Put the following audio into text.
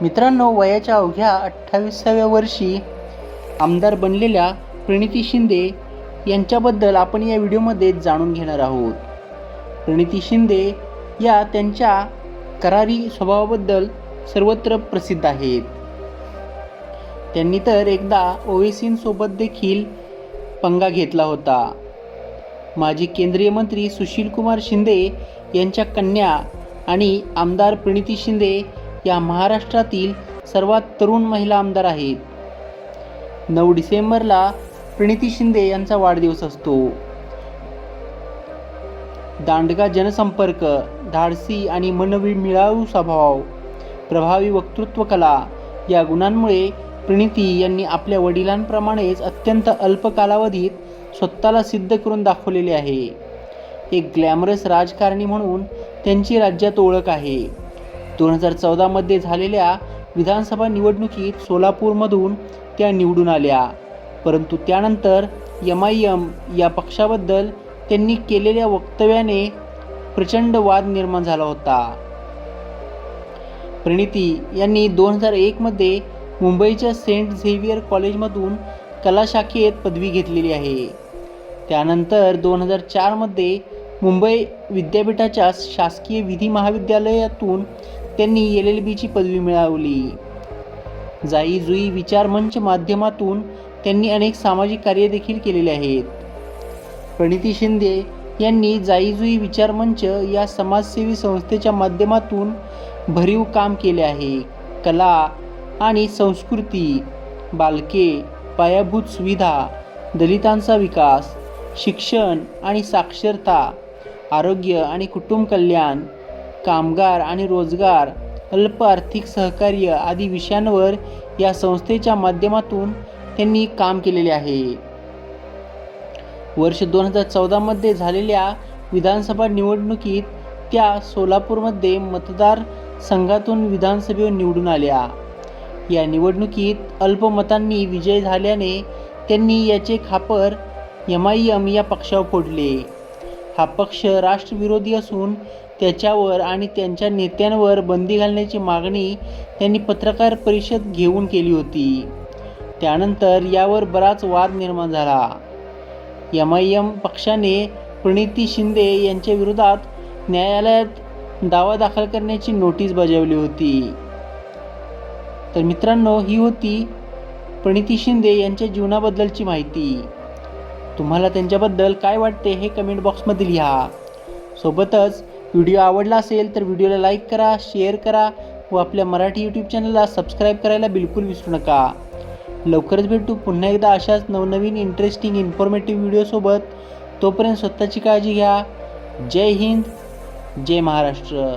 मित्रांनो वयाच्या अवघ्या अठ्ठावीसाव्या वर्षी आमदार बनलेल्या प्रणिती शिंदे यांच्याबद्दल आपण या व्हिडिओमध्ये जाणून घेणार आहोत. प्रणिती शिंदे या त्यांच्या करारी स्वभावाबद्दल सर्वत्र प्रसिद्ध आहेत. त्यांनी तर एकदा ओवेसींसोबत देखील पंगा घेतला होता. माजी केंद्रीय मंत्री सुशीलकुमार शिंदे यांच्या कन्या आणि आमदार प्रणिती शिंदे या महाराष्ट्रातील सर्वात तरुण महिला आमदार आहेत. नऊ डिसेंबरला प्रणिती शिंदे यांचा वाढदिवस असतो. दांडगा जनसंपर्क धाडसी आणि मनवी मिळावू स्वभाव प्रभावी वक्तृत्व कला या गुणांमुळे प्रणिती यांनी आपल्या वडिलांप्रमाणेच अत्यंत अल्प कालावधीत स्वतःला सिद्ध करून दाखवलेले आहे. एक ग्लॅमरस राजकारणी म्हणून त्यांची राज्यात ओळख आहे. दोन हजार चौदामध्ये झालेल्या विधानसभा निवडणुकीत सोलापूरमधून त्या निवडून आल्या. परंतु त्यानंतर एम आय एम या पक्षाबद्दल त्यांनी केलेल्या वक्तव्याने प्रचंड वाद निर्माण झाला होता. प्रणिती यांनी दोन हजार एकमध्ये मुंबईच्या सेंट झेवियर कॉलेजमधून कला शाखेत पदवी घेतलेली आहे. त्यानंतर दोन हजार चारमध्ये मुंबई विद्यापीठाच्या शासकीय विधी महाविद्यालयातून त्यांनी एल एल बीची पदवी मिळवली. जाई जुई विचार मंच माध्यमातून त्यांनी अनेक सामाजिक कार्य देखील केलेले आहेत. प्रणिती शिंदे यांनी जाईजुई विचार मंच या समाजसेवी संस्थेच्या माध्यमातून भरीव काम केले आहे. कला आणि संस्कृती बालके पायाभूत सुविधा दलितांचा विकास शिक्षण आणि साक्षरता आरोग्य आणि कुटुंब कल्याण कामगार आणि रोजगार अल्प आर्थिक सहकार्य आदी विषयांवर या संस्थेच्या माध्यमातून त्यांनी काम केलेले आहे. वर्ष दोन हजार चौदामध्ये झालेल्या विधानसभा निवडणुकीत त्या सोलापूरमध्ये मतदार संघातून विधानसभेवर निवडून आल्या. या निवडणुकीत अल्पमतांनी विजय झाल्याने त्यांनी याचे खापर एम आय एम या पक्षावर फोडले. हा पक्ष राष्ट्रविरोधी असून त्याच्यावर आणि त्यांच्या नेत्यांवर बंदी घालण्याची मागणी त्यांनी पत्रकार परिषद घेऊन केली होती. त्यानंतर यावर बराच वाद निर्माण झाला. एम आय एम पक्षाने प्रणिती शिंदे यांच्या विरोधात न्यायालयात दावा दाखल करण्याची नोटीस बजावली होती. तर मित्रांनो ही होती प्रणिती शिंदे यांच्या जीवनाबद्दलची माहिती. तुम्हाला त्यांच्याबद्दल काय वाटते हे कमेंट बॉक्समध्ये लिहा. सोबतच व्हिडिओ आवडला असेल तर व्हिडिओला लाईक करा शेअर करा व आपल्या मराठी यूट्यूब चॅनलला सबस्क्राईब करायला बिलकुल विसरू नका. लवकरच भेटू पुन्हा एकदा अशाच नवनवीन इंटरेस्टिंग इन्फॉर्मेटिव्ह व्हिडिओसोबत तोपर्यंत स्वतःची काळजी घ्या. जय हिंद जय महाराष्ट्र.